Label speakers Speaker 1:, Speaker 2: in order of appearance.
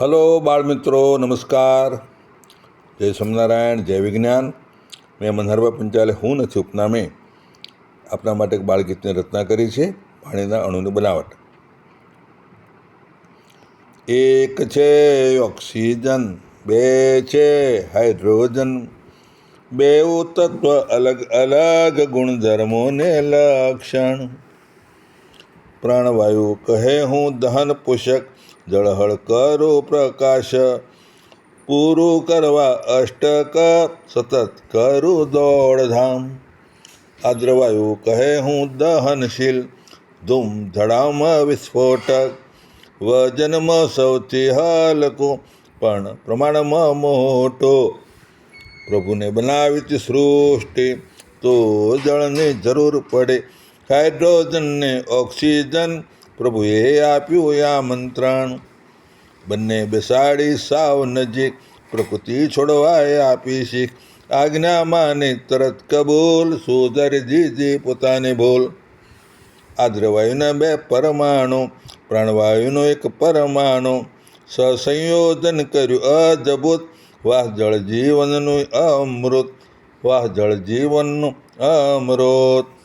Speaker 1: Hello બાળમિત્રો, નમસ્કાર. જય સ્વામિનારાયણ, જય વિજ્ઞાન. મેં મનહરભાઈ પંચાલે હું નથી ઉપનામે. આપના માટે એક બાળગીતની રચના કરી છે, પાણીના અણુની બનાવટ. એક છે ઓક્સિજન, બે છે હાઇડ્રોજન. બેઉ તત્વ અલગ અલગ ગુણધર્મોને લક્ષણ. પ્રાણવાયુ કહે હું દહન પુષક જળહળ કરો પ્રકાશ. પૂરું કરવા અષ્ટક સતત કરું દોડધામ. આદ્રવાયુ કહે હું દહનશીલ, ધૂમ ધડામ વિસ્ફોટક. વજનમાં સૌથી હલકો, પણ પ્રમાણમાં મોટો. પ્રભુને બનાવી સૃષ્ટિ, તો જળની જરૂર પડે હાઇડ્રોજનને ઓક્સિજન. પ્રભુએ આપ્યું આમંત્રણ. બંને બેસાડી સાવ નજીક. પ્રકૃતિ છોડવાએ આપી શીખ. આજ્ઞામાં માને તરત કબૂલ. સુધરી પોતાની ભૂલ આદ્રવાયુના બે પરમાણુ. પ્રાણવાયુનો એક પરમાણુ. સસંયોજન કર્યું અદ્ભુત. વાહ જળ જીવનનું અમૃત. વાહ જળ જીવનનું અમૃત.